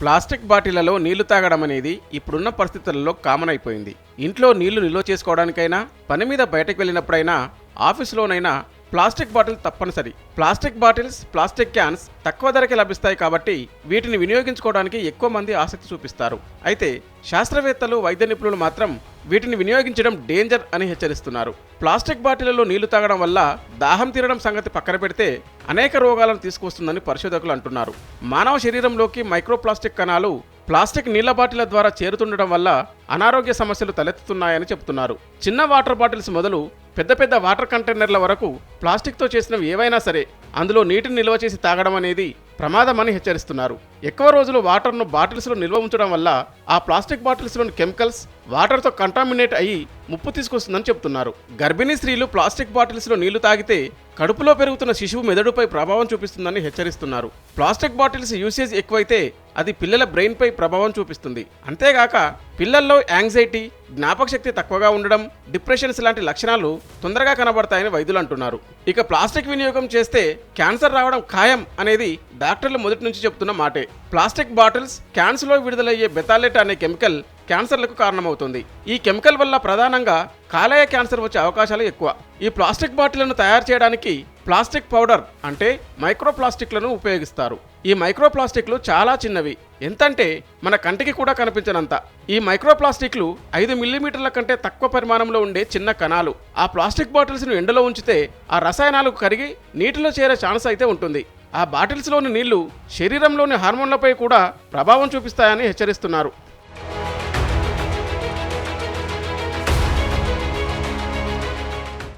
Plastic బాటిళ్ళలో నీళ్ళు తాగడం అనేది ఇప్పుడున్న పరిస్థితులలో కామన్ అయిపోయింది. ఇంట్లో నీళ్ళు నిల్వ చేసుకోవడానికైనా పని మీద బయటకు వెళ్ళినప్పుడైనా ఆఫీసులోనైనా ప్లాస్టిక్ బాటిల్ తప్పనిసరి. ప్లాస్టిక్ బాటిల్స్ ప్లాస్టిక్ క్యాన్స్ తక్కువ ధరకే లభిస్తాయి కాబట్టి వీటిని వినియోగించుకోవడానికి ఎక్కువ మంది ఆసక్తి చూపిస్తారు. అయితే శాస్త్రవేత్తలు వైద్య నిపుణులు మాత్రం వీటిని వినియోగించడం డేంజర్ అని హెచ్చరిస్తున్నారు. ప్లాస్టిక్ బాటిళ్ళలో నీళ్ళు తాగడం వల్ల దాహం తీరడం సంగతి పక్కన పెడితే అనేక రోగాలను తీసుకొస్తుందని పరిశోధకులు అంటున్నారు. మానవ శరీరంలోకి మైక్రోప్లాస్టిక్ కణాలు ప్లాస్టిక్ నీళ్ళ బాటిల ద్వారా చేరుతుండడం వల్ల అనారోగ్య సమస్యలు తలెత్తుతున్నాయని చెబుతున్నారు. చిన్న వాటర్ బాటిల్స్ మొదలు పెద్ద పెద్ద వాటర్ కంటైనర్ల వరకు ప్లాస్టిక్తో చేసినవి ఏవైనా సరే అందులో నీటిని నిల్వ చేసి తాగడం అనేది ప్రమాదమని హెచ్చరిస్తున్నారు. ఎక్కువ రోజులు వాటర్ను బాటిల్స్లో నిల్వ ఉంచడం వల్ల ఆ ప్లాస్టిక్ బాటిల్స్లోని కెమికల్స్ వాటర్తో కంటామినేట్ అయ్యి ముప్పు తీసుకొస్తుందని చెప్తున్నారు. గర్భిణీ స్త్రీలు ప్లాస్టిక్ బాటిల్స్లో నీళ్ళు తాగితే కడుపులో పెరుగుతున్న శిశువు మెదడుపై ప్రభావం చూపిస్తుందని హెచ్చరిస్తున్నారు. ప్లాస్టిక్ బాటిల్స్ యూసేజ్ ఎక్కువైతే అది పిల్లల బ్రెయిన్పై ప్రభావం చూపిస్తుంది. అంతేగాక పిల్లల్లో యాంగ్జైటీ జ్ఞాపక శక్తి తక్కువగా ఉండడం డిప్రెషన్స్ లాంటి లక్షణాలు తొందరగా కనబడతాయని వైద్యులు అంటున్నారు. ఇక ప్లాస్టిక్ వినియోగం చేస్తే క్యాన్సర్ రావడం ఖాయం అనేది డాక్టర్లు మొదటి నుంచి చెప్తున్న మాటే. ప్లాస్టిక్ బాటిల్స్ క్యాన్స్లో విడుదలయ్యే బెతాలెట్ అనే కెమికల్ క్యాన్సర్లకు కారణమవుతుంది. ఈ కెమికల్ వల్ల ప్రధానంగా కాలేయ క్యాన్సర్ వచ్చే అవకాశాలు ఎక్కువ. ఈ ప్లాస్టిక్ బాటిళ్ళను తయారు చేయడానికి ప్లాస్టిక్ పౌడర్ అంటే మైక్రో ప్లాస్టిక్లను ఉపయోగిస్తారు. ఈ మైక్రో ప్లాస్టిక్లు చాలా చిన్నవి. ఎంతంటే మన కంటికి కూడా కనిపించనంత. ఈ మైక్రో ప్లాస్టిక్లు ఐదు మిల్లీమీటర్ల కంటే తక్కువ పరిమాణంలో ఉండే చిన్న కణాలు. ఆ ప్లాస్టిక్ బాటిల్స్ను ఎండలో ఉంచితే ఆ రసాయనాలు కరిగి నీటిలో చేరే ఛాన్స్ అయితే ఉంటుంది. ఆ బాటిల్స్లోని నీళ్ళు శరీరంలోని హార్మోన్లపై కూడా ప్రభావం చూపిస్తాయని హెచ్చరిస్తున్నారు.